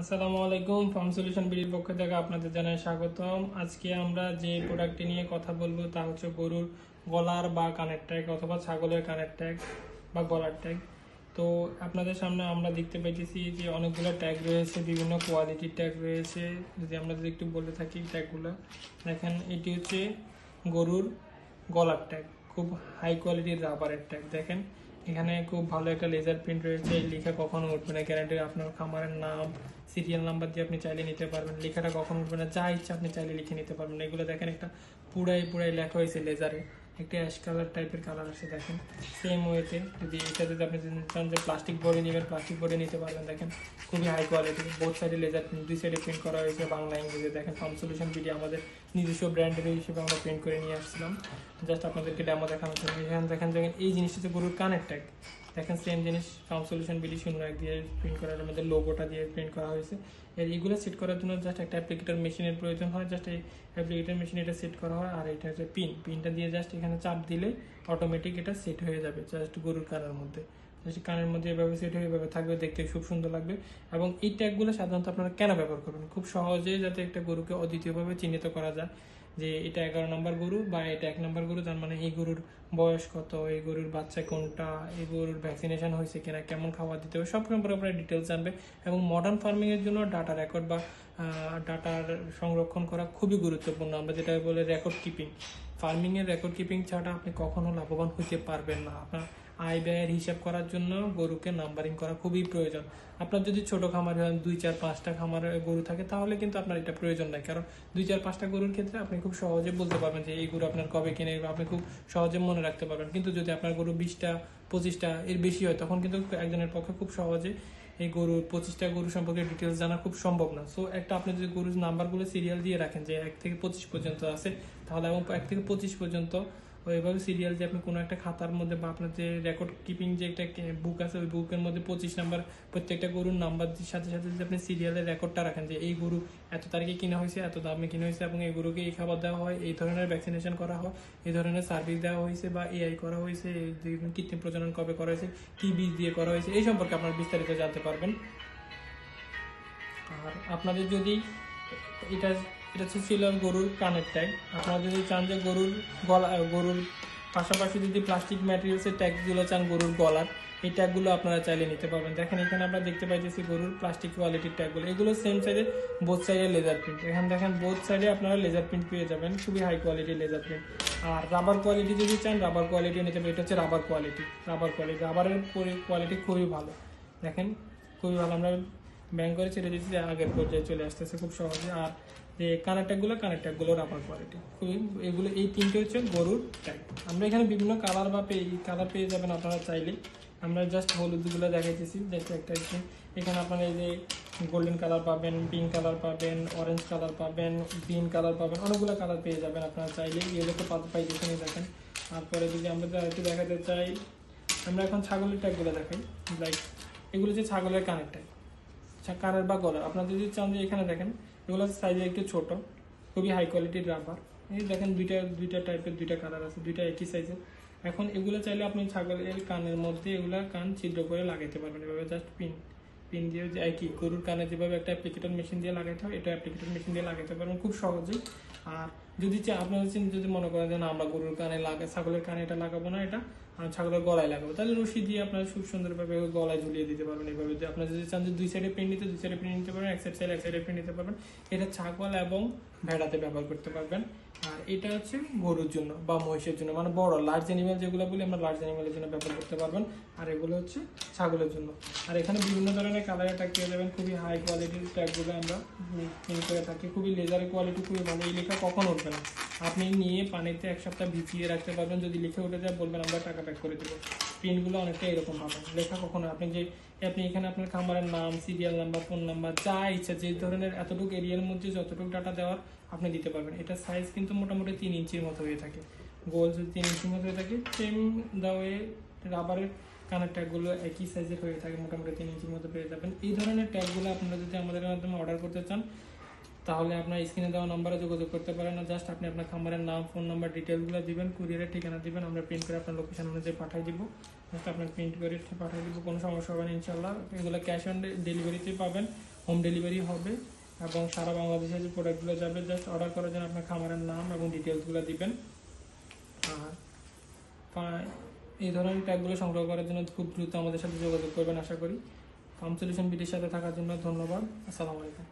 আসসালামু আলাইকুম farm solution বিডির পক্ষ থেকে আপনাদের জানাই স্বাগতম। আজকে আমরা যে প্রোডাক্টটি নিয়ে কথা বলব তা হচ্ছে গরুর গলার বা কানের ট্যাগ অথবা ছাগলের কানের ট্যাগ বা গলার ট্যাগ তো আপনাদের সামনে আমরা দেখতে পাইতেছি যে অনেকগুলো ট্যাগ রয়েছে, বিভিন্ন কোয়ালিটির ট্যাগ রয়েছে। যদি আমরা যদি একটু বলে থাকি ট্যাগগুলো দেখেন এটি হচ্ছে গরুর গলার ট্যাগ খুব হাই কোয়ালিটির রাবারের ট্যাগ দেখেন। এখানে খুব ভালো একটা লেজার প্রিন্ট রয়েছে। এই লেখা কখনো উঠবে না। গ্যারান্টি আপনার খামারের নাম সিরিয়াল নাম্বার দিয়ে আপনি চাইলে নিতে পারবেন। লেখাটা কখনো উঠবে না। যা ইচ্ছা আপনি চাইলে লিখে নিতে পারবেন। এগুলো দেখেন একটা পুরাই পুরাই লেখা হয়েছে লেজারে একটা অ্যাশ কালার টাইপের কালার আছে দেখেন। সেম ওয়েতে যদি এটা যদি আপনি চান যে প্লাস্টিক বোর্ডে নেবেন প্লাস্টিক বোর্ডে নিতে পারবেন, দেখেন। খুবই হাই কোয়ালিটি বোর্ড সাইডে লেজার দুই সাইডে প্রিন্ট করা হয়েছে বাংলা ইংরেজি দেখেন ফার্ম সলিউশন বিডি আমাদের নিজস্ব ব্র্যান্ডের হিসেবে আমরা প্রিন্ট করে নিয়ে আসছিলাম। জাস্ট আপনাদেরকে ডেমো দেখানোর জন্য। এখানে দেখেন দেখেন, এই জিনিসটা হচ্ছে গরুর কানের ট্যাগ দেখেন সেম জিনিস ফার্ম সলিউশন বিলি শূন্য এক দিয়ে প্রিন্ট করার মধ্যে লোগোটা দিয়ে প্রিন্ট করা হয়েছে। এর এইগুলো সেট করার জন্য জাস্ট একটা অ্যাপ্লিকেটার মেশিনের প্রয়োজন হয় জাস্ট এই অ্যাপ্লিকেটার মেশিন এটা সেট করা হয়। আর এটা হচ্ছে পিন পিনটা দিয়ে জাস্ট এখানে চাপ দিলে অটোমেটিক এটা সেট হয়ে যাবে জাস্ট গরুর কারার মধ্যে। কানের মধ্যে এভাবে সেট হয়ে এভাবে থাকবে, দেখতে খুব সুন্দর লাগবে। এবং এই ট্যাগগুলো সাধারণত আপনারা কেন ব্যবহার করবেন? খুব সহজে যাতে একটা গরুকে অদ্বিতীয়ভাবে চিহ্নিত করা যায় যে এটা এগারো নম্বর গরু বা এটা এক নম্বর গরু তার মানে এই গরুর বয়স কত, এই গরুর বাচ্চা কোনটা, এই গরুর ভ্যাকসিনেশন হয়েছে কিনা, কেমন খাবার দিতে হবে, সব সম্পর্কে আপনারা ডিটেলস জানবে। এবং মডার্ন ফার্মিংয়ের জন্য ডাটা রেকর্ড বা ডাটার সংরক্ষণ করা খুবই গুরুত্বপূর্ণ। আমরা যেটা বলে রেকর্ড কিপিং ফার্মিং এর রেকর্ড কিপিং ছাড়া আপনি কখনো লাভবান হতে পারবেন না। আপনার আয় ব্যয়ের হিসাব করার জন্য গরুকে নাম্বারিং করা খুবই প্রয়োজন। আপনার যদি ছোট খামার হয় দুই চার পাঁচটা খামারে গরু থাকে, তাহলে কিন্তু আপনার এটা প্রয়োজন নাই। কারণ দুই চার পাঁচটা গরুর ক্ষেত্রে আপনি খুব সহজে বলতে পারবেন যে এই গরু আপনার কবে কিনে আপনি খুব সহজে মনে রাখতে পারবেন। কিন্তু যদি আপনার গরু বিশটা, পঁচিশটা এর বেশি হয়, তখন কিন্তু একজনের পক্ষে খুব সহজে এই গরুর পঁচিশটা গরু সম্পর্কে ডিটেলস জানা খুব সম্ভব না। সো একটা আপনি যদি গরুর নাম্বারগুলো সিরিয়াল দিয়ে রাখেন যে এক থেকে পঁচিশ পর্যন্ত আছে, তাহলে এবং এক থেকে পঁচিশ পর্যন্ত ওইভাবে সিরিয়াল যে আপনি কোনো একটা খাতার মধ্যে বা আপনার যে রেকর্ড কিপিং যে একটা বুক আছে, ওই বুকের মধ্যে পঁচিশ নাম্বার প্রত্যেকটা গরুর নাম্বার সাথে সাথে যদি আপনি সিরিয়ালের রেকর্ডটা রাখেন যে এই গরু এত তারিখে কিনা হয়েছে, এত দামে কিনা হয়েছে এবং এই গরুকে এই খাবার দেওয়া হয়, এই ধরনের ভ্যাকসিনেশন করা হয়, এই ধরনের সার্ভিস দেওয়া হয়েছে বা এআই করা হয়েছে কৃত্রিম প্রজনন কবে করা হয়েছে কী বীজ দিয়ে করা হয়েছে, এই সম্পর্কে আপনারা বিস্তারিত জানতে পারবেন। আর আপনাদের যদি এটা এটা হচ্ছে ছিল গরুর কানের ট্যাগ আপনারা যদি চান যে গরুর গলা গরুর পাশাপাশি যদি প্লাস্টিক ম্যাটেরিয়ালসের ট্যাগগুলো চান গরুর গলার, এই ট্যাগগুলো আপনারা চাইলে নিতে পারবেন। দেখেন, এখানে আমরা দেখতে পাইতেছি গরুর প্লাস্টিক কোয়ালিটির ট্যাগগুলো এগুলো সেম সাইডে বোথ সাইডে লেজার প্রিন্ট এখানে দেখেন বোথ সাইডে আপনারা লেজার প্রিন্ট পেয়ে যাবেন। খুবই হাই কোয়ালিটির লেজার প্রিন্ট আর রাবার কোয়ালিটি যদি চান রাবার কোয়ালিটিও নিতে পারেন। এটা হচ্ছে রাবার কোয়ালিটি রাবার কোয়ালিটি রাবারের কোয়ালিটি খুবই ভালো। দেখেন, খুবই ভালো। আমরা ব্যাং করে ছেড়ে দিচ্ছি আগের পর্যায়ে চলে আসতেছে খুব সহজে। আর যে কানের ট্যাগগুলো কানের ট্যাগগুলো রাবার কোয়ালিটি খুবই, এগুলো, এই তিনটে হচ্ছে গরুর ট্যাগ আমরা এখানে বিভিন্ন কালার বা পেয়ে কালার পেয়ে যাবেন আপনারা চাইলে। আমরা জাস্ট হলুদগুলো দেখাইতেছি যেটা একটা হচ্ছে। এখানে আপনারা এই যে গোল্ডেন কালার পাবেন পিঙ্ক কালার পাবেন অরেঞ্জ কালার পাবেন গ্রিন কালার পাবেন, অনেকগুলো কালার পেয়ে যাবেন আপনারা চাইলে। এগুলো তো পাইতেছেন দেখেন। তারপরে যদি আমরা একটু দেখাতে চাই, আমরা এখন ছাগলের ট্যাগগুলো দেখাই। লাইক এগুলো হচ্ছে ছাগলের কানের ট্যাগ কানের বা গলার আপনারা যদি চান যে এখানে দেখেন এগুলো সাইজে একটু ছোট, খুবই হাই কোয়ালিটির রাবার এই দেখেন দুইটা দুইটা টাইপের দুইটা কালার আছে, দুইটা একই সাইজের এখন এগুলো চাইলে আপনি ছাগলের কানের মধ্যে এগুলা কান ছিদ্র করে লাগাইতে পারবেন, এভাবে জাস্ট পিন পিন দিয়ে যে একই গরুর কানে যেভাবে একটা অ্যাপ্লিকেটর মেশিন দিয়ে লাগাইতে হয়, এটা অ্যাপ্লিকেটর মেশিন দিয়ে লাগাইতে পারবেন খুব সহজেই। আর যদি আপনারা যদি- যদি মনে করেন যে না, আমরা গরুর কানে লাগা ছাগলের কানে এটা লাগাবো না, এটা ছাগলের গলায় লাগাবো, তাহলে রশি দিয়ে আপনারা খুব সুন্দরভাবে গলায় ঝুলিয়ে দিতে পারবেন এইভাবে যে আপনারা যদি চান যে দুই সাইডে পেন নিতে, দুই সাইডে পেন নিতে পারবেন, এক সাইড সাইড এক সাইডে পেন নিতে পারবেন, এটা ছাগল এবং ভেড়াতে ব্যবহার করতে পারবেন। আর এটা হচ্ছে গরুর জন্য বা মহিষের জন্য। মানে বড় লার্জ অ্যানিমেল যেগুলো বলি, আমরা লার্জ অ্যানিমেলের জন্য ব্যবহার করতে পারবেন। আর এগুলো হচ্ছে ছাগলের জন্য। আর এখানে বিভিন্ন ধরনের কালারের ট্যাগ পেয়ে যাবেন। খুবই হাই কোয়ালিটির ট্যাগগুলো আমরা করে থাকি। খুবই লেজারের কোয়ালিটি খুবই ভালো। এই লেখা কখন উঠবে না। আপনি নিয়ে পানিতে এক সপ্তাহ ভিজিয়ে রাখতে পারবেন। যদি লিখে উঠে যায়, বলবেন, আমরা টাকা প্যাক করে দেবো। প্রিন্টগুলো অনেকটা এরকম হবে। লেখা কখনো আপনি যে, আপনি এখানে আপনার খামারের নাম সিরিয়াল নাম্বার ফোন নাম্বার যা ইচ্ছা, যে ধরনের এতটুকু এরিয়ার মধ্যে যতটুকু ডাটা দেওয়ার আপনি দিতে পারবেন। এটা সাইজ কিন্তু মোটামুটি তিন ইঞ্চির মতো হয়ে থাকে। গোল যদি তিন ইঞ্চির মতো হয়ে থাকে সেম দাওয়ে রাবারের কানের ট্যাগগুলো একই সাইজের হয়ে থাকে, মোটামুটি তিন ইঞ্চির মতো পেয়ে যাবেন। এই ধরনের ট্যাগগুলো আপনারা যদি আমাদের মাধ্যমে অর্ডার করতে চান তাহলে আপনার স্ক্রিনে দেওয়া নম্বরে যোগাযোগ করতে পারেন জাস্ট আপনি আপনার খামারের নাম ফোন নাম্বার ডিটেলসগুলো দিবেন কুরিয়ারের ঠিকানা দিবেন, আমরা প্রিন্ট করে আপনার লোকেশন অনুযায়ী পাঠিয়ে দিব। জাস্ট আপনার প্রিন্ট করে পাঠিয়ে দিব, কোনো সমস্যা হবে না ইনশাল্লাহ এগুলো ক্যাশ অন ডেলিভারিতে পাবেন হোম ডেলিভারি হবে এবং সারা বাংলাদেশে যে প্রোডাক্টগুলো যাবে জাস্ট অর্ডার করার জন্য আপনার খামারের নাম এবং ডিটেলসগুলো দিবেন। আর এই ধরনের ট্যাগগুলো সংগ্রহ করার জন্য খুব দ্রুত আমাদের সাথে যোগাযোগ করবেন, আশা করি। ফার্ম সলিউশন বিডির সাথে থাকার জন্য ধন্যবাদ। আসসালামু আলাইকুম।